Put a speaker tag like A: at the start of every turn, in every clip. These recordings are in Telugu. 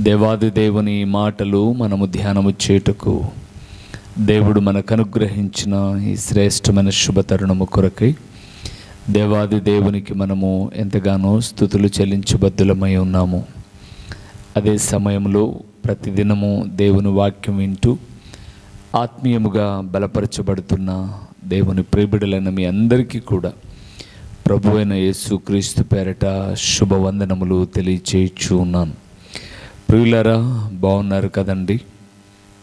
A: దేవాది దేవుని మాటలు మనము ధ్యానము చేయుటకు దేవుడు మనకు అనుగ్రహించిన ఈ శ్రేష్టమైన శుభతరుణము కొరకై దేవాది దేవునికి మనము ఎంతగానో స్థుతులు చెల్లించబద్దులమై ఉన్నాము. అదే సమయంలో ప్రతిదినము దేవుని వాక్యం వింటూ ఆత్మీయముగా బలపరచబడుతున్న దేవుని ప్రేబిడలైన మీ అందరికీ కూడా ప్రభు అయిన యేసు క్రీస్తు పేరట శుభవందనములు తెలియచేయచ్చు ఉన్నాను ప్రియులరా బాగున్నారు కదండి?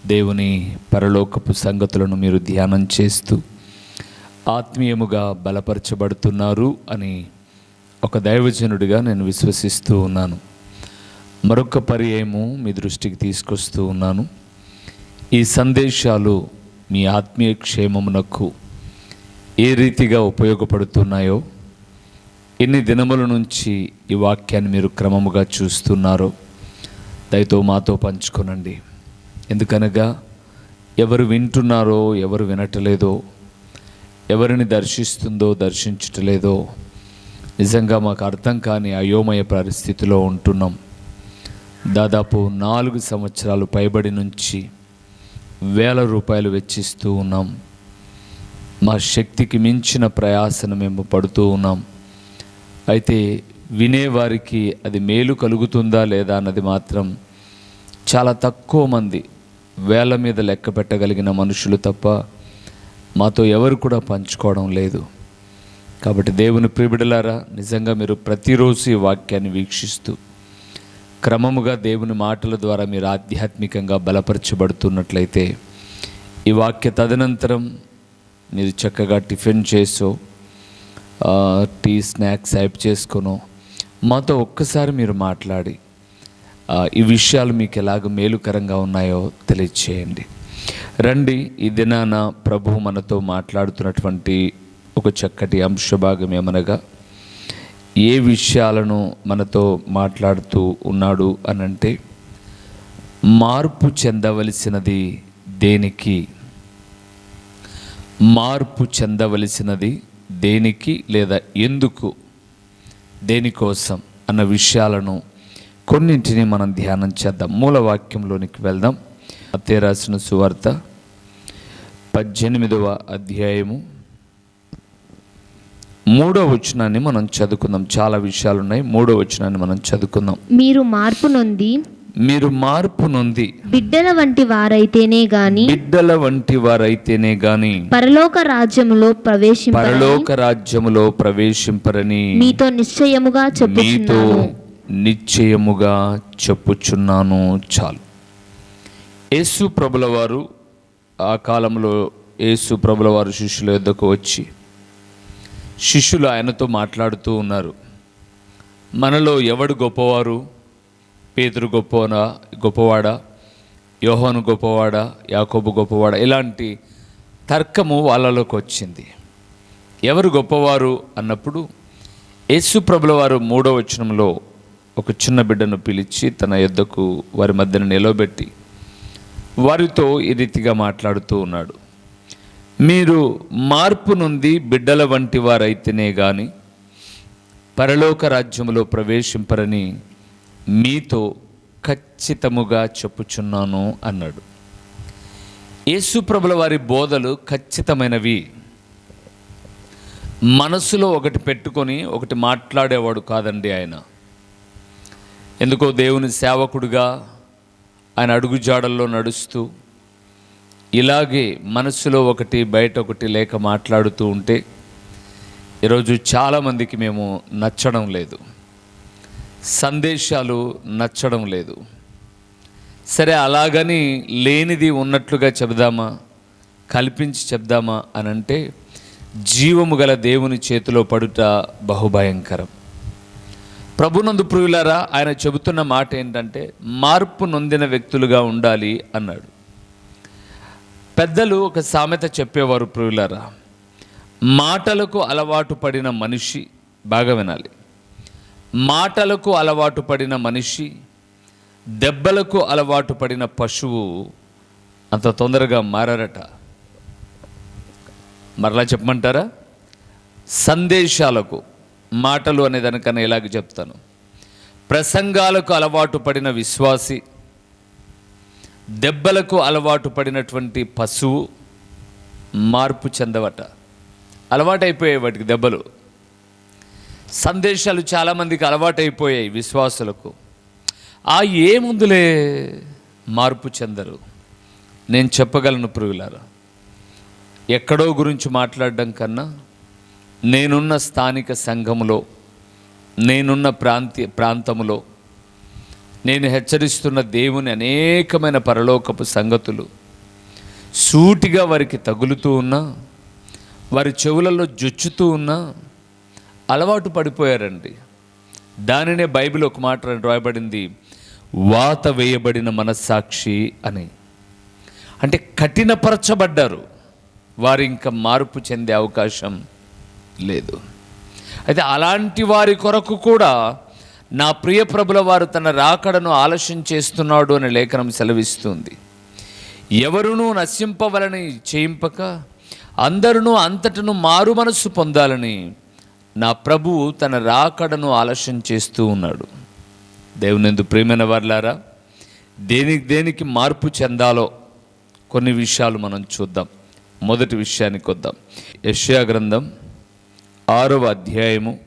A: దేవుని పరలోకపు సంగతులను మీరు ధ్యానం చేస్తూ ఆత్మీయముగా బలపరచబడుతున్నారు అని ఒక దైవజనుడిగా నేను విశ్వసిస్తూ ఉన్నాను. మరొక పర్యాయము మీ దృష్టికి తీసుకొస్తూ ఉన్నాను. ఈ సందేశాలు మీ ఆత్మీయ క్షేమమునకు ఏ రీతిగా ఉపయోగపడుతున్నాయో ఎన్ని దినముల నుంచి ఈ వాక్యాన్ని మీరు క్రమముగా చూస్తున్నారో దయతో మాతో పంచుకొనండి. ఎందుకనగా ఎవరు వింటున్నారో ఎవరు వినటలేదో ఎవరిని దర్శిస్తుందో దర్శించటలేదో నిజంగా మాకు అర్థం కాని అయోమయ పరిస్థితిలో ఉంటున్నాం. దాదాపు నాలుగు సంవత్సరాలు పైబడి నుంచి వేల రూపాయలు వెచ్చిస్తూ ఉన్నాం. మా శక్తికి మించిన ప్రయాసను మేము పడుతూ ఉన్నాం. అయితే వినేవారికి అది మేలు కలుగుతుందా లేదా అన్నది మాత్రం చాలా తక్కువ మంది వేల మీద లెక్క పెట్టగలిగిన మనుషులు తప్ప మాతో ఎవరు కూడా పంచుకోవడం లేదు. కాబట్టి దేవుని ప్రిబిడలారా నిజంగా మీరు ప్రతిరోజు ఈ వాక్యాన్ని వీక్షిస్తూ క్రమముగా దేవుని మాటల ద్వారా మీరు ఆధ్యాత్మికంగా బలపరచబడుతున్నట్లయితే ఈ వాక్య తదనంతరం మీరు చక్కగా టిఫిన్ చేసో టీ స్నాక్స్ యాప్ చేసుకునో మాతో ఒక్కసారి మీరు మాట్లాడి ఈ విషయాలు మీకు ఎలాగ మేలుకరంగా ఉన్నాయో తెలియచేయండి. రండి ఈ దినాన ప్రభు మనతో మాట్లాడుతున్నటువంటి ఒక చక్కటి అంశభాగం ఏమనగా ఏ విషయాలను మనతో మాట్లాడుతూ ఉన్నాడు అనంటే మార్పు చెందవలసినది దేనికి? మార్పు చెందవలసినది దేనికి లేదా ఎందుకు దేనికోసం అన్న విషయాలను కొన్నింటిని మనం ధ్యానం చేద్దాం. మూల వాక్యంలోనికి వెళ్దాం. అత్తే రాసిన సువార్త పద్దెనిమిదవ అధ్యాయము మూడో వచనాన్ని మనం చదువుకుందాం. చాలా విషయాలు ఉన్నాయి మూడో వచనాన్ని మనం చదువుకుందాం.
B: మీరు మార్పు నొంది
A: మీరు మార్పు నొంది.
B: బిడ్డల వంటి వారైతేనే గాని
A: బిడ్డల వంటి వారైతేనే గాని
B: పరలోక రాజ్యములో ప్రవేశింప
A: పరలోక రాజ్యములో ప్రవేశింపరని
B: మీతో నిశ్చయముగా
A: మీతో నిశ్చయముగా చెప్పుచున్నాను. చాలు. యేసు ప్రభుల వారు ఆ కాలంలో యేసు ప్రభుల వారు శిష్యుల యొద్దకు వచ్చి శిష్యులు ఆయనతో మాట్లాడుతూ ఉన్నారు. మనలో ఎవడు గొప్పవారు? పేతురు గొప్పవనా గొప్పవాడా యోహోను గొప్పవాడా యాకోబు గొప్పవాడా? ఇలాంటి తర్కము వాళ్ళలోకి వచ్చింది. ఎవరు గొప్పవారు అన్నప్పుడు యేసు ప్రభుల వారు మూడో వచనంలో ఒక చిన్న బిడ్డను పిలిచి తన యొద్దకు వారి మధ్యన నిలవబెట్టి వారితో ఈ రీతిగా మాట్లాడుతూ ఉన్నాడు. మీరు మార్పు నుండి బిడ్డల వంటి వారైతేనే కానీ పరలోక రాజ్యంలో ప్రవేశింపరని మీతో ఖచ్చితముగా చెప్పుచున్నాను అన్నాడు. యేసుప్రభుల వారి బోధలు ఖచ్చితమైనవి. మనసులో ఒకటి పెట్టుకొని ఒకటి మాట్లాడేవాడు కాదండి ఆయన. ఎందుకో దేవుని సేవకుడుగా ఆయన అడుగుజాడల్లో నడుస్తూ ఇలాగే మనసులో ఒకటి బయట ఒకటి లేక మాట్లాడుతూ ఉంటే ఈరోజు చాలామందికి మేము నచ్చడం లేదు. సందేశాలు నచ్చడం లేదు. సరే అలాగని లేనిది ఉన్నట్లుగా చెబుదామా? కల్పించి చెప్దామా అని అంటే జీవము గల దేవుని చేతిలో పడుట బహుభయంకరం. ప్రభునందు ప్రియులారా ఆయన చెబుతున్న మాట ఏంటంటే మార్పు నొందిన వ్యక్తులుగా ఉండాలి అన్నాడు. పెద్దలు ఒక సామెత చెప్పేవారు ప్రియులారా మాటలకు అలవాటు పడిన మనిషి బాగా వినాలి. మాటలకు అలవాటు పడిన మనిషి దెబ్బలకు అలవాటు పడిన పశువు అంత తొందరగా మారరట. మరలా చెప్పమంటారా? సందేశాలకు మాటలు అనే దానికన్నా ఇలాగ చెప్తాను. ప్రసంగాలకు అలవాటు పడిన విశ్వాసి దెబ్బలకు అలవాటు పడినటువంటి పశువు మార్పు చెందవట. అలవాటైపోయాయి వాటికి దెబ్బలు. సందేశాలు చాలామందికి అలవాటైపోయాయి విశ్వాసులకు. ఆ ఏముందులే మార్పు చెందరు. నేను చెప్పగలను పురుగులారా ఎక్కడో గురించి మాట్లాడడం కన్నా నేనున్న స్థానిక సంఘములో నేనున్న ప్రాంతీయ ప్రాంతములో నేను హెచ్చరిస్తున్న దేవుని అనేకమైన పరలోకపు సంగతులు సూటిగా వారికి తగులుతూ ఉన్నా వారి చెవులలో జొచ్చుతూ ఉన్నా అలవాటు పడిపోయారండి. దానినే బైబిల్ ఒక మాట రాయబడింది వాత వేయబడిన మనస్సాక్షి అని. అంటే కఠినపరచబడ్డారు. వారు ఇంకా మార్పు చెందే అవకాశం లేదు. అయితే అలాంటి వారి కొరకు కూడా నా ప్రియ ప్రభుల వారు తన రాకడను ఆలస్యం చేస్తున్నాడు అనే లేఖనం సెలవిస్తుంది. ఎవరునూ నశింపవలని చేయింపక అందరూ అంతటను మారు మనస్సు పొందాలని నా ప్రభువు తన రాకడను ఆలస్యం చేస్తూ ఉన్నాడు. దేవునిందు ప్రేమైన వర్లారా దేనికి దేనికి మార్పు చెందాలో కొన్ని విషయాలు మనం చూద్దాం. మొదటి విషయానికి వద్దాం. యష్యా గ్రంథం ఆరవ అధ్యాయము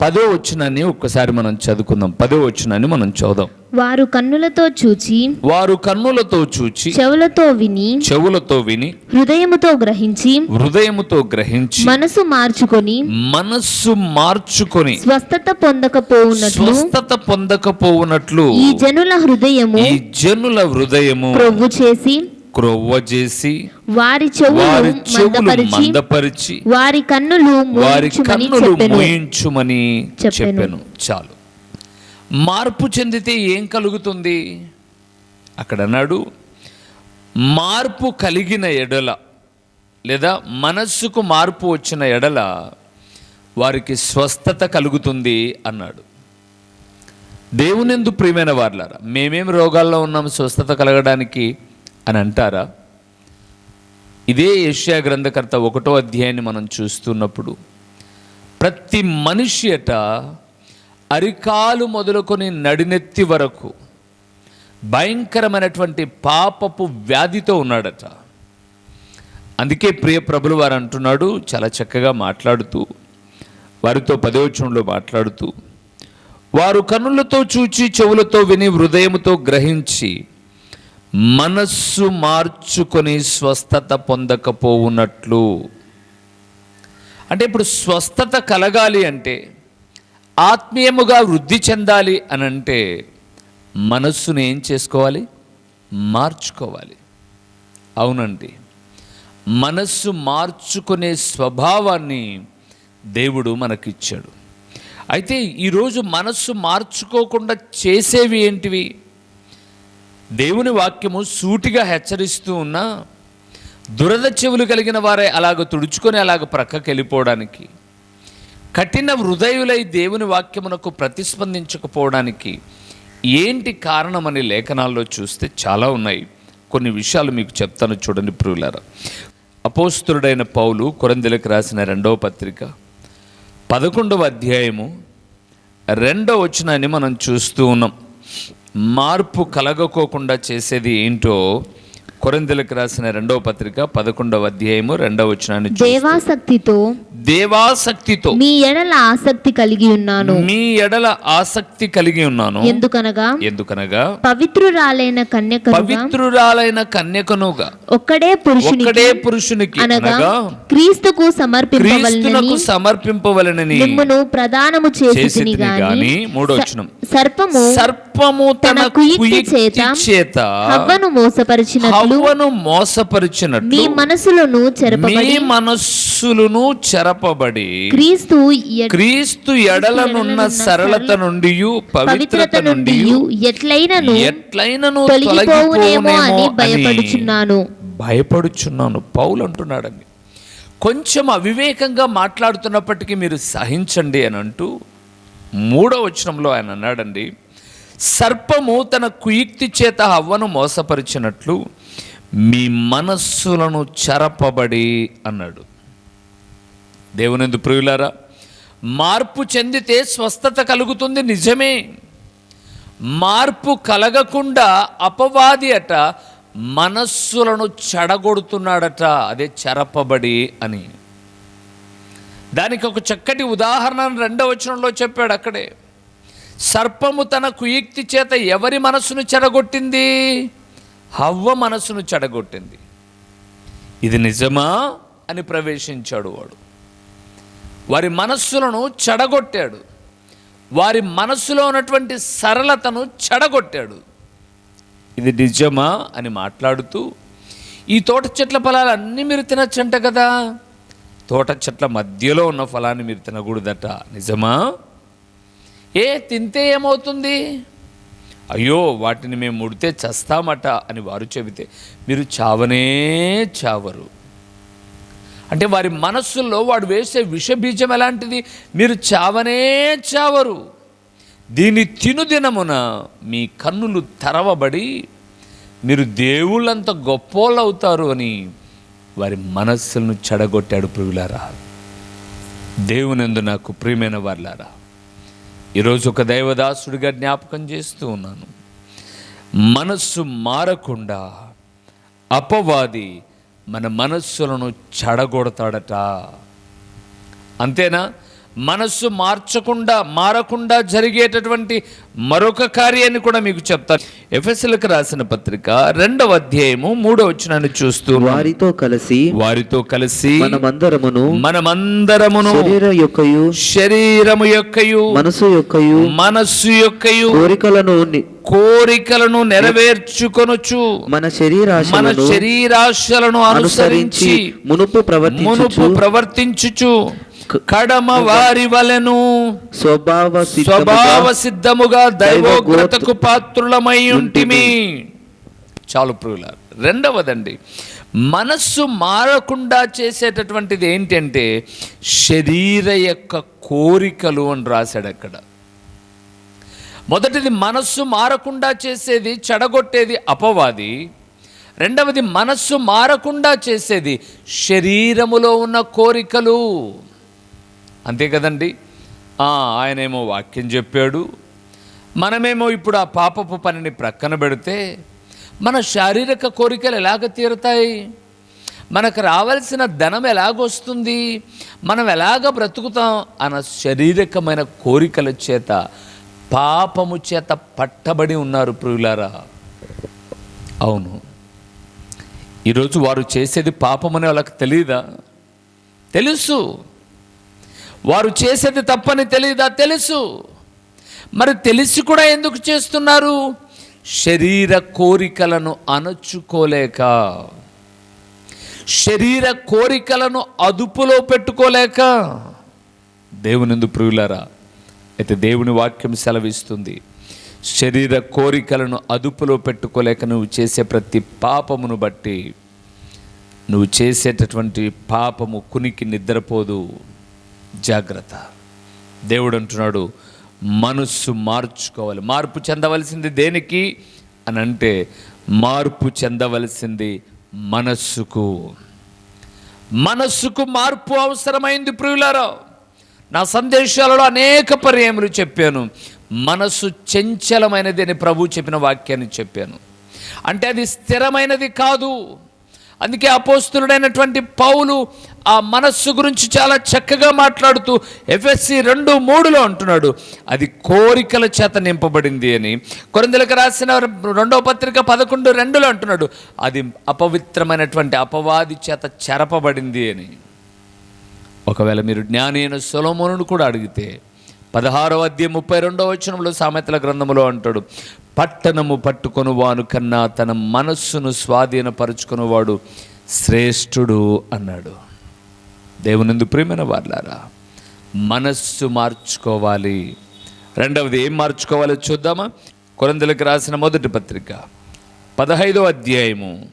A: పదో వచ్చినాన్ని ఒక్కసారి మనం చదువుకుందాం. పదో వచ్చినాన్ని మనం చదుదాం
B: వారు కన్నులతో చూచి
A: వారు కన్నులతో చూచి
B: చెవులతో విని
A: చెవులతో విని
B: హృదయముతో గ్రహించి
A: హృదయముతో గ్రహించి
B: మనసు మార్చుకొని
A: మనస్సు మార్చుకొని
B: స్వస్థత పొందకపోవునట్లు
A: స్వస్థత పొందకపోవునట్లు
B: ఈ జనుల హృదయము
A: ఈ జనుల హృదయము
B: క్రొవ్వు చేసి
A: క్రొవ్వ చేసి
B: వారి చెవులు మందపరిచి వారి కన్నులు
A: వారి
B: మూయించుమని
A: కన్నులు మూయించుమని.
B: చెప్పాను.
A: చాలు. మార్పు చెందితే ఏం కలుగుతుంది? అక్కడ అన్నాడు మార్పు కలిగిన ఎడల లేదా మనస్సుకు మార్పు వచ్చిన ఎడల వారికి స్వస్థత కలుగుతుంది అన్నాడు. దేవునెందు ప్రియమైన వార్లారా మేమేం రోగాల్లో ఉన్నాం స్వస్థత కలగడానికి అని అంటారా? ఇదే ఏషియా గ్రంథకర్త ఒకటో అధ్యాయాన్ని మనం చూస్తున్నప్పుడు ప్రతి మనిషి అట అరికాలు మొదలుకొని నడినెత్తి వరకు భయంకరమైనటువంటి పాపపు వ్యాధితో ఉన్నాడట. అందుకే ప్రియ ప్రభులు వారు అంటున్నాడు చాలా చక్కగా మాట్లాడుతూ వారితో పదవచనంలో మాట్లాడుతూ వారు కన్నులతో చూచి చెవులతో విని హృదయముతో గ్రహించి మనస్సు మార్చుకొని స్వస్థత పొందకపోవునట్లు. అంటే ఇప్పుడు స్వస్థత కలగాలి అంటే ఆత్మీయముగా వృద్ధి చెందాలి అని అంటే మనస్సును ఏం చేసుకోవాలి? మార్చుకోవాలి. అవునండి. మనస్సు మార్చుకునే స్వభావాన్ని దేవుడు మనకిచ్చాడు. అయితే ఈరోజు మనస్సు మార్చుకోకుండా చేసేవి ఏంటివి? దేవుని వాక్యము సూటిగా హెచ్చరిస్తూ ఉన్నా దురద చెవులు కలిగిన వారే అలాగ తుడుచుకొని అలాగ ప్రక్కకి వెళ్ళిపోవడానికి కఠిన హృదయులై దేవుని వాక్యమునకు ప్రతిస్పందించకపోవడానికి ఏంటి కారణమని లేఖనాల్లో చూస్తే చాలా ఉన్నాయి. కొన్ని విషయాలు మీకు చెప్తాను చూడండి ప్రియులారా. అపోస్తుడైన పౌలు కొరందెలకు రాసిన రెండవ పత్రిక పదకొండవ అధ్యాయము రెండవ వచనాన్ని మనం చూస్తూ ఉన్నాం. మార్పు కలగకోకుండా చేసేది ఏంటో కొరందెలకు రాసిన రెండవ పత్రిక పదకొండవ అధ్యాయము రెండవ వచనాన్ని
B: దేవాసక్తితో
A: దేవాసక్తితో
B: మీ ఎడల ఆసక్తి కలిగి ఉన్నాను.
A: మీ ఎడల ఆసక్తి కలిగి ఉన్నాను.
B: ఎందుకనగా?
A: ఎందుకనగా?
B: పవిత్రురాలైన కన్యకగా
A: పవిత్రురాలైన కన్యకనుగా
B: ఒక్కడే పురుషునికి
A: ఒక్కడే పురుషునికి
B: అనగా క్రీస్తుకు సమర్పింపవలనని
A: సమర్పింపవలనని
B: మిమ్మును ప్రదానము చేసి
A: గాని మూడో వచనం
B: సర్పము
A: సర్పము తన
B: కుయుక్తి చేత హవ్వను మోసపరిచినట్లు
A: హవ్వను మోసపరిచినట్లు
B: మీ మనసులను
A: మీ
B: చెరపబడి
A: మనస్సులను చెరపబడి
B: క్రీస్తు
A: క్రీస్తు ఎడలనున్న సరళత నుండి పవిత్రత నుండి
B: తొలగిపోవునేమో అని
A: తొలగిపోవునేమో అని
B: భయపడుచున్నాను.
A: భయపడుచున్నాను. పౌలు అంటున్నాడండి కొంచెం అవివేకంగా మాట్లాడుతున్నప్పటికీ మీరు సహించండి అని అంటూ మూడో వచనంలో ఆయన అన్నాడండి సర్పము తన కుయుక్తి చేత హవ్వను మోసపరిచినట్లు మీ మనస్సులను చెరపబడి అన్నాడు. దేవునిందు ప్రియులారా మార్పు చెందితే స్వస్థత కలుగుతుంది నిజమే. మార్పు కలగకుండా అపవాది అట మనస్సులను చెడగొడుతున్నాడట అదే చెరపబడి అని. దానికి ఒక చక్కటి ఉదాహరణ రెండవ వచనంలో చెప్పాడు అక్కడే. సర్పము తన కుయుక్తి చేత ఎవరి మనస్సును చెడగొట్టింది? హవ్వ మనస్సును చెడగొట్టింది. ఇది నిజమా అని ప్రవేశించాడు వాడు. వారి మనస్సులను చెడగొట్టాడు. వారి మనస్సులో ఉన్నటువంటి సరళతను చెడగొట్టాడు. ఇది నిజమా అని మాట్లాడుతూ ఈ తోట చెట్ల ఫలాలు అన్నీ మీరు తినచ్చంట కదా? తోట చెట్ల మధ్యలో ఉన్న ఫలాన్ని మీరు తినకూడదట. నిజమా? ఏ తింటే ఏమవుతుంది? అయ్యో వాటిని మేము ముడితే చస్తామట అని వారు చెబితే మీరు చావనే చావరు. అంటే వారి మనస్సుల్లో వాడు వేసే విషబీజం ఎలాంటిది? మీరు చావనే చావరు. దీని తినుదినమున మీ కన్నులు తెరవబడి మీరు దేవుళ్ళంత గొప్పోళ్ళు అవుతారు అని వారి మనస్సులను చెడగొట్టాడు ప్రియులారా. దేవునందు నాకు ప్రియమైన వాళ్ళారా ఈరోజు ఒక దైవదాసుడిగా జ్ఞాపకం చేస్తూ ఉన్నాను. మనస్సు మారకుండా అపవాది మన మనస్సులను చెడగొడతాడట. అంతేనా? మనస్సు మార్చకుండా మారకుండా జరిగేటటువంటి మరొక కార్యాన్ని కూడా మీకు చెప్తాను ఎఫ్ఎస్ఎల్కి రాసిన పత్రిక రెండవ అధ్యాయము మూడో వచ్చినాన్ని చూస్తూ
C: వారితో కలిసి
A: వారితో కలిసి
C: మనమందరమును
A: మనమందరమును
C: శరీర యొక్కయు
A: శరీరము యొక్కయు
C: మనసు యొక్కయు
A: మనస్సు యొక్కయు
C: కోరికలను
A: కోరికలను నెరవేర్చుకొనుచు
C: మన
A: మన
C: శరీరాశలను అనుసరించి మునుపు
A: మునుపు
C: ప్రవర్తించుచు
A: ప్రవర్తించుచు కడమ వారి వలెను
C: స్వభావ
A: స్వభావ
C: సిద్ధముగా
A: దైవోగ్రతకు పాత్రులమై ఉంటిమి. చాలు ప్రియుల రెండవదండి. మనస్సు మారకుండా చేసేటటువంటిది ఏంటంటే శరీర యొక్క కోరికలు అని రాశాడు అక్కడ మొదటిది మనస్సు మారకుండా చేసేది చెడగొట్టేది అపవాది. రెండవది మనస్సు మారకుండా చేసేది శరీరములో ఉన్న కోరికలు. అంతే కదండి? ఆయనేమో వాక్యం చెప్పాడు. మనమేమో ఇప్పుడు ఆ పాపపు పనిని ప్రక్కన పెడితే మన శారీరక కోరికలు ఎలాగ తీరుతాయి? మనకు రావాల్సిన ధనం ఎలాగొస్తుంది? మనం ఎలాగ బ్రతుకుతాం అన్న శారీరకమైన కోరికల చేత పాపము చేత పట్టబడి ఉన్నారు ప్రియులారా. అవును. ఈరోజు వారు చేసేది పాపమని వాళ్ళకి తెలియదా తెలుసు. వారు చేసేది తప్పని తెలియదా తెలుసు. మరి తెలిసి కూడా ఎందుకు చేస్తున్నారు? శరీర కోరికలను అణచుకోలేక. శరీర కోరికలను అదుపులో పెట్టుకోలేక. దేవునిందు ప్రియులారా అయితే దేవుని వాక్యం సెలవిస్తుంది. శరీర కోరికలను అదుపులో పెట్టుకోలేక నువ్వు చేసే ప్రతి పాపమును బట్టి నువ్వు చేసేటటువంటి పాపము కునికి నిద్రపోదు. జాగ్రత్త. దేవుడు అంటున్నాడు మనస్సు మార్చుకోవాలి. మార్పు చెందవలసింది దేనికి? అని అంటే మార్పు చెందవలసింది మనస్సుకు. మనస్సుకు మార్పు అవసరమైంది ప్రియులారా. నా సందేశాలలో అనేక పర్యాయములు చెప్పాను. మనస్సు చంచలమైనది అని ప్రభు చెప్పిన వాక్యాన్ని చెప్పాను. అంటే అది స్థిరమైనది కాదు. అందుకే అపోస్తుడైనటువంటి పౌలు ఆ మనస్సు గురించి చాలా చక్కగా మాట్లాడుతూ ఎఫ్ఎస్సి రెండు మూడులో అంటున్నాడు అది కోరికల చేత నింపబడింది అని. కొరందలకు రాసిన రెండవ పత్రిక పదకొండు రెండులో అంటున్నాడు అది అపవిత్రమైనటువంటి అపవాది చేత చెరపబడింది అని. ఒకవేళ మీరు జ్ఞానైన అయిన కూడా అడిగితే పదహారో అధ్యాయం ముప్పై రెండవ వచనంలో సామెతల గ్రంథములో అంటాడు పట్టణము పట్టుకొని వాను కన్నా తన మనస్సును స్వాధీనపరుచుకునేవాడు శ్రేష్ఠుడు అన్నాడు. దేవునిందు ప్రేమైన వాళ్ళారా మనస్సు మార్చుకోవాలి. రెండవది ఏం మార్చుకోవాలో చూద్దామా? కొరందలకు రాసిన మొదటి పత్రిక పదహైదో అధ్యాయము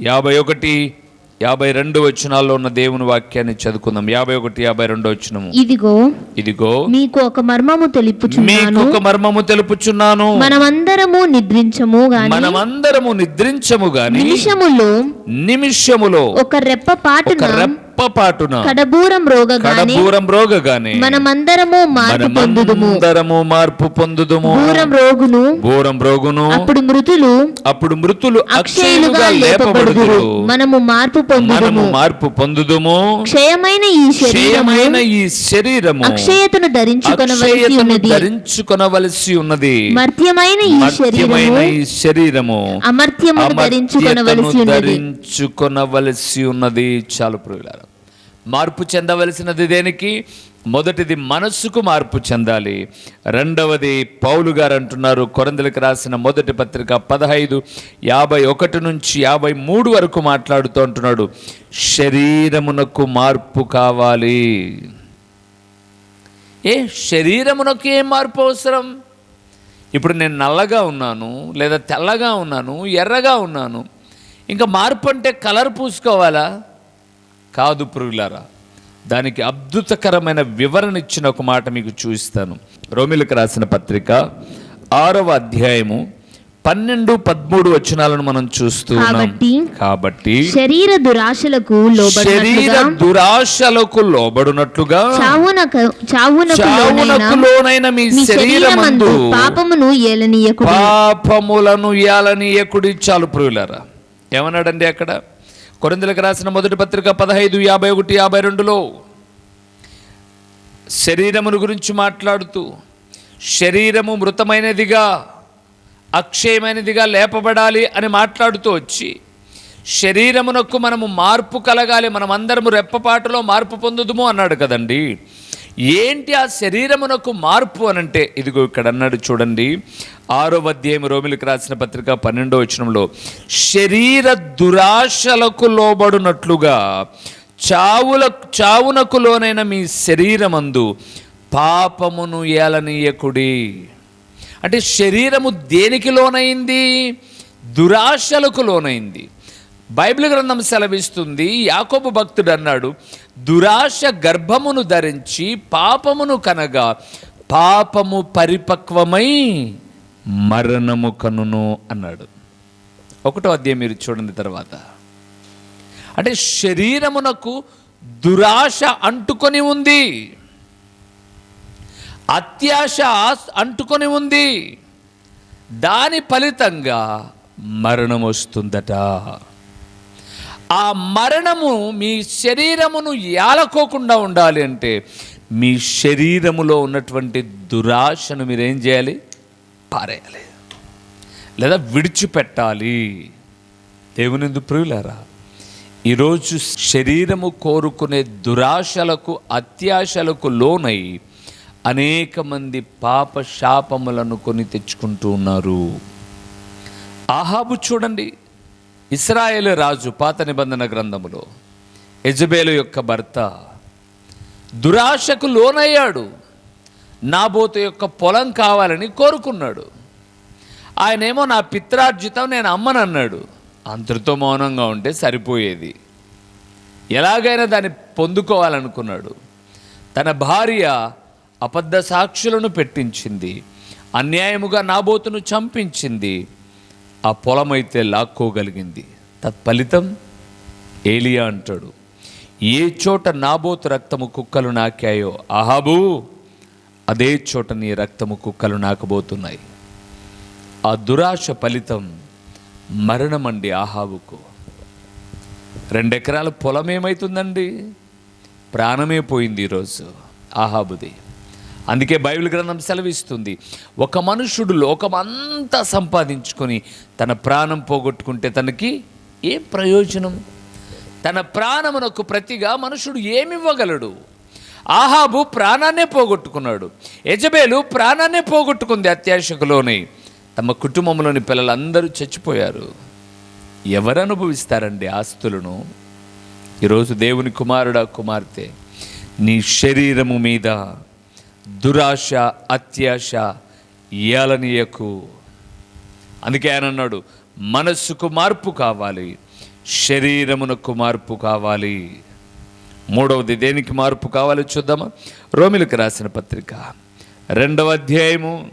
A: యాభై ఒకటి యాభై రెండు వచనాల్లో ఉన్న దేవుని వాక్యాన్ని చదువుకుందాం. యాభై ఒకటి యాభై రెండు వచనము.
B: ఇదిగో
A: ఇదిగో
B: మీకు ఒక మర్మము తెలుపుచున్నాను.
A: మీకు ఒక మర్మము తెలుపుచున్నాను.
B: మనమందరము నిద్రించము గాని
A: మనమందరము నిద్రించము గాని
B: నిమిషములో
A: నిమిషములో
B: ఒక రెప్ప పాటున
A: రెప్పపాటున
B: కడబూరం రోగగానే
A: కడబూరం రోగగానే.
B: మనమందరము మార్పు పొందుదుము.
A: మనమందరము మార్పు పొందుదుము.
B: బూరం రోగును
A: బూరం రోగును.
B: అప్పుడు మృతులు
A: అప్పుడు మృతులు
B: అక్షయులుగా లేపబడుదురు. మనము మార్పు
A: మనము
B: పొందుదుము
A: మార్పు పొందుదుము.
B: క్షయమైన ఈ శరీరము
A: క్షయమైన ఈ శరీరము.
B: అక్షయతను ధరించుకొనవలసి ఉన్నది.
A: ధరించుకొనవలసి ఉన్నది.
B: మర్త్యమైన ఈ శరీరము
A: ఈ శరీరము.
B: అమర్త్యమును
A: అమర్త్యతను
B: ధరించుకొనవలసి ఉన్నది.
A: ధరించుకొనవలసి ఉన్నది. చాలు ప్రియులారా. మార్పు చెందవలసినది దేనికి? మొదటిది మనస్సుకు మార్పు చెందాలి. రెండవది పౌలు గారు అంటున్నారు కొరందలకు రాసిన మొదటి పత్రిక పదహైదు యాభై ఒకటి నుంచి యాభై మూడు వరకు మాట్లాడుతూ అంటున్నాడు శరీరమునకు మార్పు కావాలి. ఏ శరీరమునకు ఏం మార్పు అవసరం? ఇప్పుడు నేను నల్లగా ఉన్నాను లేదా తెల్లగా ఉన్నాను ఎర్రగా ఉన్నాను ఇంకా మార్పు అంటే కలర్ పూసుకోవాలా? కాదు పురుగులారా దానికి అద్భుతకరమైన వివరణ ఇచ్చిన ఒక మాట మీకు చూపిస్తాను. రోమిలకు రాసిన పత్రిక ఆరవ అధ్యాయము పన్నెండు పదమూడు వచనాలను మనం చూస్తూ
B: కాబట్టి శరీర దురాశలకు
A: శరీర దురాశలకు లోబడునట్లుగా
B: చావునకు
A: మీ శరీరమందు
B: పాపమును ఏలనీయకుడు.
A: పాపములను యాలనీయకుడి చాలు ప్రియులారా. ఏమన్నాడండి అక్కడ? కొరిందులకు రాసిన మొదటి పత్రిక పదహైదు యాభై ఒకటి యాభై రెండులో శరీరమును గురించి మాట్లాడుతూ శరీరము మృతమైనదిగా అక్షయమైనదిగా లేపబడాలి అని మాట్లాడుతూ వచ్చి శరీరమునకు మనము మార్పు కలగాలి మనమందరము రెప్పపాటులో మార్పు పొందుదుము అన్నాడు కదండి. ఏంటి ఆ శరీరమునకు మార్పు అనంటే? ఇదిగో ఇక్కడ అన్నాడు చూడండి. ఆరో అధ్యాయం రోమిలకు రాసిన పత్రిక పన్నెండో వచనంలో శరీర దురాశలకు లోబడునట్లుగా చావుల చావునకు లోనైన మీ శరీరమందు పాపమును ఏలనీయకుడి. అంటే శరీరము దేనికి లోనైంది? దురాశలకు లోనైంది. బైబిల్ గ్రంథం సెలవిస్తుంది యాకోబు భక్తుడు అన్నాడు దురాశ గర్భమును ధరించి పాపమును కనగా పాపము పరిపక్వమై మరణము కనును అన్నాడు. ఒకటో అధ్యాయం మీరు చూడండి తర్వాత. అంటే శరీరమునకు దురాశ అంటుకొని ఉంది. అత్యాశ అంటుకొని ఉంది. దాని ఫలితంగా మరణం వస్తుందట. ఆ మరణము మీ శరీరమును ఏలకోకుండా ఉండాలి అంటే మీ శరీరములో ఉన్నటువంటి దురాశను మీరేం చేయాలి? పారేయాలి. లేదా విడిచిపెట్టాలి. దేవునిందు ప్రియులారా ఈరోజు శరీరము కోరుకునే దురాశలకు అత్యాశలకు లోనై అనేక మంది పాప శాపములను కొని తెచ్చుకుంటూ ఉన్నారు. ఆహాబు చూడండి. ఇస్రాయేల్ రాజు పాత నిబంధన గ్రంథములో యజబేలు యొక్క భర్త దురాశకు లోనయ్యాడు. నాబోతు యొక్క పొలం కావాలని కోరుకున్నాడు. ఆయనేమో నా పిత్రార్జితం నేను అమ్మనన్నాడు. అంతటితో మౌనంగా ఉంటే సరిపోయేది. ఎలాగైనా దాన్ని పొందుకోవాలనుకున్నాడు. తన భార్య అబద్ధ సాక్షులను పెట్టించింది. అన్యాయముగా నాబోతును చంపించింది. ఆ పొలమైతే లాక్కోగలిగింది. తత్ఫలితం ఏలియా అంటాడు ఏ చోట నాబోతు రక్తము కుక్కలు నాకాయో అహాబు అదే చోట నీ రక్తము కుక్కలు నాకబోతున్నాయి. ఆ దురాశ ఫలితం మరణమండి ఆహాబుకు రెండెకరాల పొలం ఏమవుతుందండి ప్రాణమే పోయింది ఈరోజు ఆహాబుది అందుకే బైబిల్ గ్రంథం సెలవిస్తుంది. ఒక మనుషుడు లోకమంతా సంపాదించుకొని తన ప్రాణం పోగొట్టుకుంటే తనకి ఏం ప్రయోజనం? తన ప్రాణమునకు ప్రతిగా మనుషుడు ఏమివ్వగలడు? ఆహాబు ప్రాణాన్నే పోగొట్టుకున్నాడు. యజబేలు ప్రాణాన్నే పోగొట్టుకుంది అత్యాశకులోని. తమ కుటుంబంలోని పిల్లలందరూ చచ్చిపోయారు. ఎవరు అనుభవిస్తారండి ఆస్తులను? ఈరోజు దేవుని కుమారుడా కుమార్తె నీ శరీరము మీద దురాశ అత్యాశ ఏలనీయకు. అందుకే ఆయన అన్నాడు మనస్సుకు మార్పు కావాలి శరీరమునకు మార్పు కావాలి. మూడవది దేనికి మార్పు కావాలో చూద్దామా? రోమిలకు రాసిన పత్రిక. రెండవ అధ్యాయము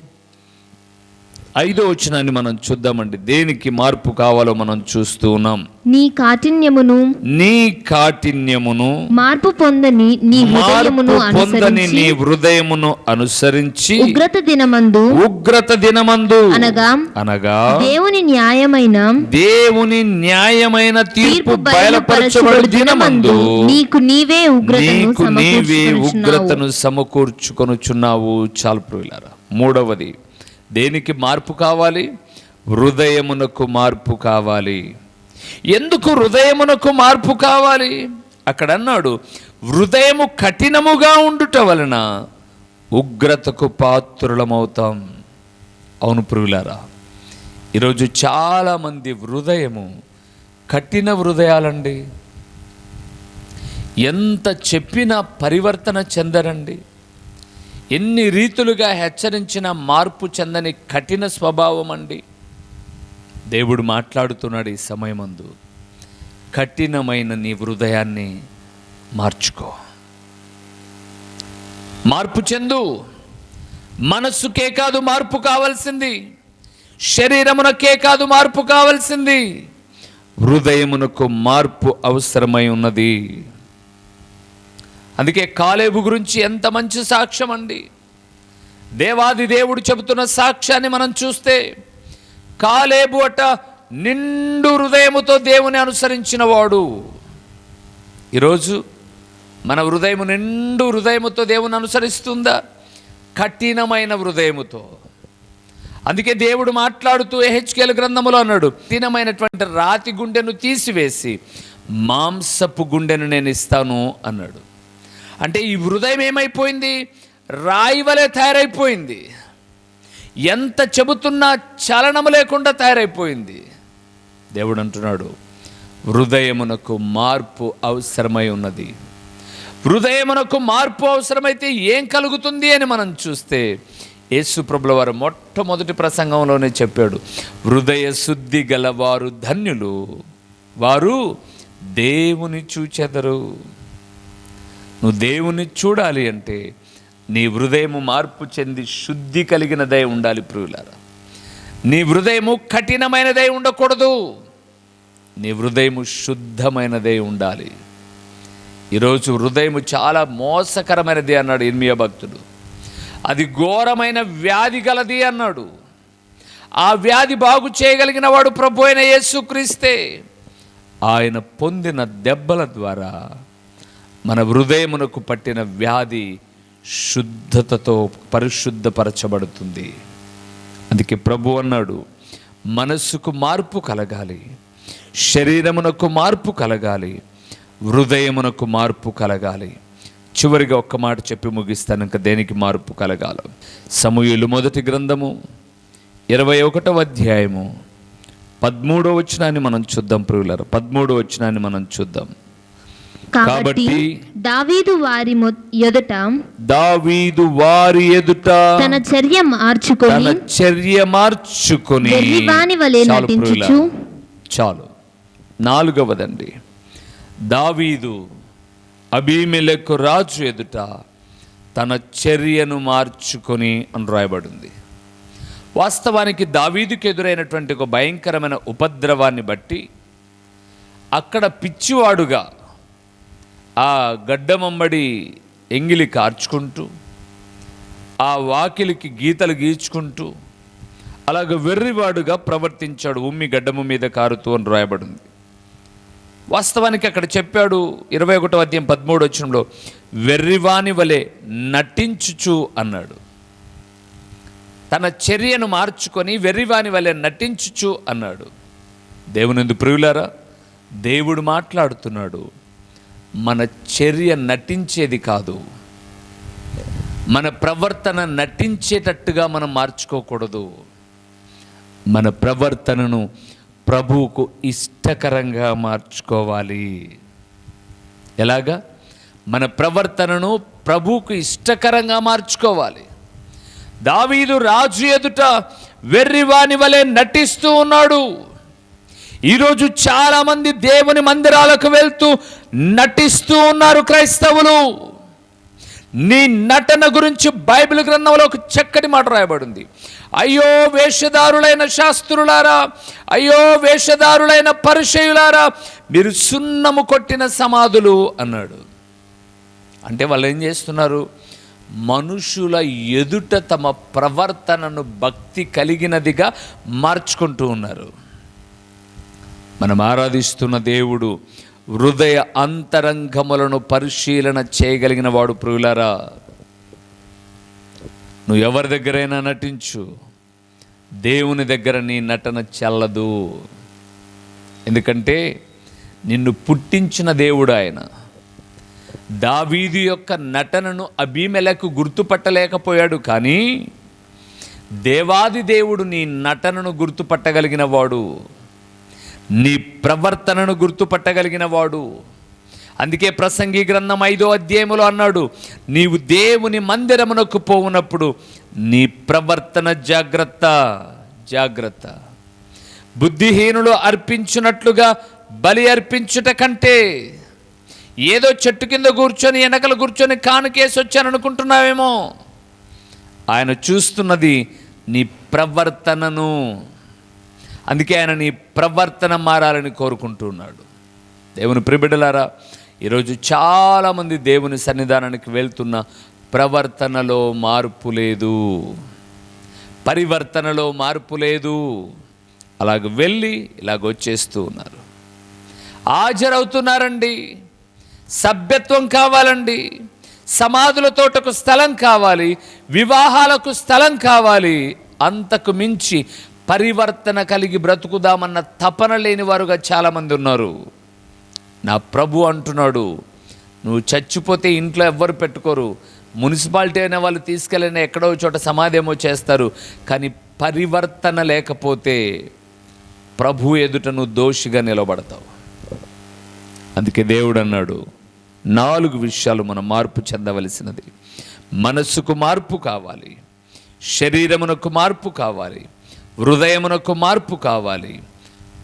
A: ఐదో వచనాన్ని మనం చూద్దామండి. దేనికి మార్పు కావాలో మనం చూస్తూ ఉన్నాం.
B: నీ కాఠిన్యమును
A: నీ కాఠిన్యమును
B: మార్పు పొందని నీ హృదయమును
A: మార్పు పొందని నీ హృదయమును అనుసరించి
B: ఉగ్రత దినమందు
A: ఉగ్రత దినమందు
B: అనగా
A: అనగా
B: దేవుని న్యాయమైన
A: దేవుని న్యాయమైన తీర్పు బయలుపరచబడు దినమందు
B: నీకు నీవే ఉగ్రతను
A: నీవే. ఉగ్రతను సమకూర్చుకొనుచున్నావు. చాలు ప్రియులారా మూడవది దేనికి మార్పు కావాలి? హృదయమునకు మార్పు కావాలి. ఎందుకు హృదయమునకు మార్పు కావాలి? అక్కడ అన్నాడు హృదయము కఠినముగా ఉండుట వలన ఉగ్రతకు పాత్రులమవుతాం. అవును పురుగులారా ఈరోజు చాలామంది హృదయము కఠిన హృదయాలండి. ఎంత చెప్పినా పరివర్తన చెందరండి. ఎన్ని రీతులుగా హెచ్చరించిన మార్పు చెందని కఠిన స్వభావం అండి. దేవుడు మాట్లాడుతున్నాడు ఈ సమయమందు. కఠినమైన నీ హృదయాన్ని మార్చుకో. మార్పు చెందు. మనస్సుకే కాదు మార్పు కావాల్సింది. శరీరమునకే కాదు మార్పు కావాల్సింది. హృదయమునకు మార్పు అవసరమై ఉన్నది. అందుకే కాలేబు గురించి ఎంత మంచి సాక్ష్యం అండి. దేవాది దేవుడు చెబుతున్న సాక్ష్యాన్ని మనం చూస్తే కాలేబు అట నిండు హృదయముతో దేవుని అనుసరించిన వాడు ఈరోజు మన హృదయం నిండు హృదయముతో దేవుని అనుసరిస్తుందా? కఠినమైన హృదయముతో. అందుకే దేవుడు మాట్లాడుతూ హెచ్కేల్ గ్రంథములో అన్నాడు కఠినమైనటువంటి రాతి గుండెను తీసివేసి మాంసపు గుండెను నేను ఇస్తాను అన్నాడు. అంటే ఈ హృదయం ఏమైపోయింది? రాయి వలె తయారైపోయింది. ఎంత చెబుతున్నా చలనము లేకుండా తయారైపోయింది. దేవుడు అంటున్నాడు హృదయమునకు మార్పు అవసరమై ఉన్నది. హృదయమునకు మార్పు అవసరమైతే ఏం కలుగుతుంది అని మనం చూస్తే యేసు ప్రభుల వారు మొట్టమొదటి ప్రసంగంలోనే చెప్పాడు హృదయ శుద్ధి గలవారు ధన్యులు వారు దేవుని చూచెదరు. నువ్వు దేవుని చూడాలి అంటే నీ హృదయము మార్పు చెంది శుద్ధి కలిగినదై ఉండాలి ప్రియులారా. నీ హృదయము కఠినమైనదై ఉండకూడదు. నీ హృదయము శుద్ధమైనదై ఉండాలి. ఈరోజు హృదయము చాలా మోసకరమైనది అన్నాడు ఇర్మియా భక్తుడు. అది ఘోరమైన వ్యాధి గలది అన్నాడు. ఆ వ్యాధి బాగు చేయగలిగిన వాడు ప్రభు అయిన యేసుక్రీస్తే ఆయన పొందిన దెబ్బల ద్వారా మన హృదయమునకు పట్టిన వ్యాధి శుద్ధతతో పరిశుద్ధపరచబడుతుంది. అందుకే ప్రభు అన్నాడు మనస్సుకు మార్పు కలగాలి శరీరమునకు మార్పు కలగాలి హృదయమునకు మార్పు కలగాలి. చివరిగా ఒక్క మాట చెప్పి ముగిస్తాను ఇంకా దేనికి మార్పు కలగాల. సమూహలు మొదటి గ్రంథము ఇరవై ఒకటవ అధ్యాయము పదమూడో వచనాన్ని మనం చూద్దాం ప్రియులరు. పదమూడో వచనాన్ని మనం చూద్దాం.
B: కాబట్టి దావీదు వారి ఎదుట
A: దావీదు వారి ఎదుట
B: తన చర్య మార్చుకొని
A: తన చర్య మార్చుకొని
B: వెర్రివాని వలె నటించుచు.
A: చాలు. నాలుగవదండి. దావీదు అబీమెలకు రాజు ఎదుట తన చర్యను మార్చుకొని అని రాయబడింది వాస్తవానికి దావీదుకు ఎదురైనటువంటి ఒక భయంకరమైన ఉపద్రవాన్ని బట్టి అక్కడ పిచ్చివాడుగా ఆ గడ్డమమ్మడి ఎంగిలి కార్చుకుంటూ ఆ వాకిలికి గీతలు గీచుకుంటూ అలాగ వెర్రివాడుగా ప్రవర్తించాడు ఉమ్మి గడ్డము మీద కారుతూ అని రాయబడింది. వాస్తవానికి అక్కడ చెప్పాడు ఇరవై ఒకటో అధ్యాయం పదమూడు వచ్చంలో వెర్రివాని వలె నటించుచు అన్నాడు. తన చర్యను మార్చుకొని వెర్రివాని వలె నటించుచు అన్నాడు. దేవునందు ప్రియులారా దేవుడు మాట్లాడుతున్నాడు. మన చర్య నటించేది కాదు. మన ప్రవర్తన నటించేటట్టుగా మనం మార్చుకోకూడదు. మన ప్రవర్తనను ప్రభువుకు ఇష్టకరంగా మార్చుకోవాలి. ఎలాగా? మన ప్రవర్తనను ప్రభువుకు ఇష్టకరంగా మార్చుకోవాలి. దావీదు రాజు ఎదుట వెర్రివాని వలె నటిస్తూ ఉన్నాడు. ఈరోజు చాలామంది దేవుని మందిరాలకు వెళ్తూ నటిస్తూ ఉన్నారు క్రైస్తవులు. నీ నటన గురించి బైబిల్ గ్రంథంలో ఒక చక్కటి మాట రాయబడింది. అయ్యో వేషధారులైన శాస్త్రులారా అయ్యో వేషధారులైన పరిచయులారా మీరు సున్నము కొట్టిన సమాధులు అన్నాడు. అంటే వాళ్ళు ఏం చేస్తున్నారు? మనుషుల ఎదుట తమ ప్రవర్తనను భక్తి కలిగినదిగా మార్చుకుంటూ ఉన్నారు. మనం ఆరాధిస్తున్న దేవుడు హృదయ అంతరంగములను పరిశీలన చేయగలిగిన వాడు ప్రియులారా. నువ్వు ఎవరి దగ్గరైనా నటించు. దేవుని దగ్గర నీ నటన చెల్లదు. ఎందుకంటే నిన్ను పుట్టించిన దేవుడు ఆయన. దావీదు యొక్క నటనను అభిమెలకు గుర్తుపట్టలేకపోయాడు కానీ దేవాది దేవుడు నీ నటనను గుర్తుపట్టగలిగిన వాడు. నీ ప్రవర్తనను గుర్తుపట్టగలిగిన వాడు. అందుకే ప్రసంగి గ్రంథం ఐదో అధ్యాయములో అన్నాడు నీవు దేవుని మందిరమునకు పోవునప్పుడు నీ ప్రవర్తన జాగ్రత్త జాగ్రత్త. బుద్ధిహీనులు అర్పించినట్లుగా బలి అర్పించుట కంటే ఏదో చెట్టు కింద కూర్చొని వెనకలు కూర్చొని కానుకేసి వచ్చాను అనుకుంటున్నావేమో ఆయన చూస్తున్నది నీ ప్రవర్తనను. అందుకే ఆయన నీ ప్రవర్తన మారాలని కోరుకుంటున్నాడు దేవుని ప్రిబిడలారా ఈరోజు చాలామంది దేవుని సన్నిధానానికి వెళ్తున్న ప్రవర్తనలో మార్పు లేదు. పరివర్తనలో మార్పు లేదు. అలాగ వెళ్ళి ఇలాగ వచ్చేస్తూ ఉన్నారు. హాజరవుతున్నారండి. సభ్యత్వం కావాలండి. సమాధుల తోటకు స్థలం కావాలి. వివాహాలకు స్థలం కావాలి. అంతకు మించి పరివర్తన కలిగి బ్రతుకుదామన్న తపన లేని వారుగా చాలామంది ఉన్నారు. నా ప్రభు అంటున్నాడు నువ్వు చచ్చిపోతే ఇంట్లో ఎవ్వరు పెట్టుకోరు. మున్సిపాలిటీ అయిన వాళ్ళు తీసుకెళ్ళిన ఎక్కడో చోట సమాధేమో చేస్తారు. కానీ పరివర్తన లేకపోతే ప్రభు ఎదుట నువ్వు దోషిగా నిలబడతావు. అందుకే దేవుడు అన్నాడు నాలుగు విషయాలు మనం మార్పు చెందవలసినది. మనస్సుకు మార్పు కావాలి. శరీరమునకు మార్పు కావాలి. హృదయమునకు మార్పు కావాలి.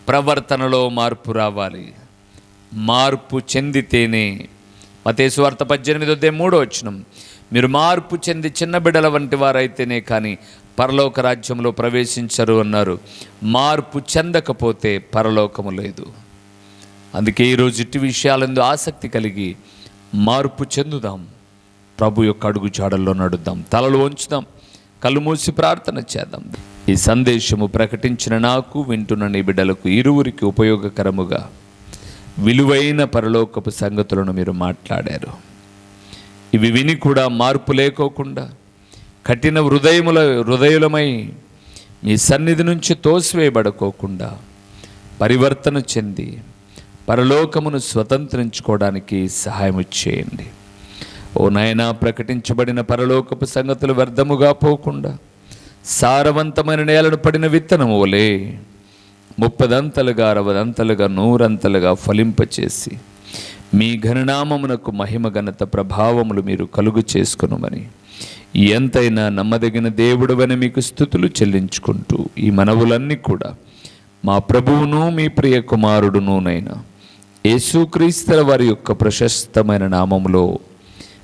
A: ప్రవర్తనలో మార్పు రావాలి. మార్పు చెందితేనే. మతేసు వార్త పద్దెనిమిది వద్దే మూడో వచ్చినం మీరు మార్పు చెంది చిన్న బిడ్డల వంటి వారైతేనే కానీ పరలోక రాజ్యంలో ప్రవేశించరు అన్నారు. మార్పు చెందకపోతే పరలోకము లేదు. అందుకే ఈరోజు ఇట్టి విషయాలందు ఆసక్తి కలిగి మార్పు చెందుదాం. ప్రభు యొక్క అడుగు జాడల్లో నడుద్దాం. తలలు వంచుదాం. కళ్ళు మూసి ప్రార్థన చేద్దాం. ఈ సందేశము ప్రకటించిన నాకు వింటున్న నీ బిడ్డలకు ఇరువురికి ఉపయోగకరముగా విలువైన పరలోకపు సంగతులను మీరు మాట్లాడారు. ఇవి విని కూడా మార్పు లేకోకుండా కఠిన హృదయముల హృదయులమై మీ సన్నిధి నుంచి తోసివేయబడుకోకుండా పరివర్తన చెంది పరలోకమును స్వతంత్రించుకోవడానికి సహాయము చేయండి. ఓ నాయనా ప్రకటించబడిన పరలోకపు సంగతులు వ్యర్థముగా పోకుండా సారవంతమైన నేలను పడిన విత్తనము వలే ముప్పదంతలుగా అరవదంతలుగా నూరంతలుగా ఫలింపచేసి మీ ఘననామమునకు మహిమ ఘనత ప్రభావములు మీరు కలుగు చేసుకునుమని. ఎంతైనా నమ్మదగిన దేవుడవని మీకు స్థుతులు చెల్లించుకుంటూ ఈ మనవులన్నీ కూడా మా ప్రభువును మీ ప్రియ కుమారుడునునైనా యేసుక్రీస్తుల వారి యొక్క ప్రశస్తమైన నామములో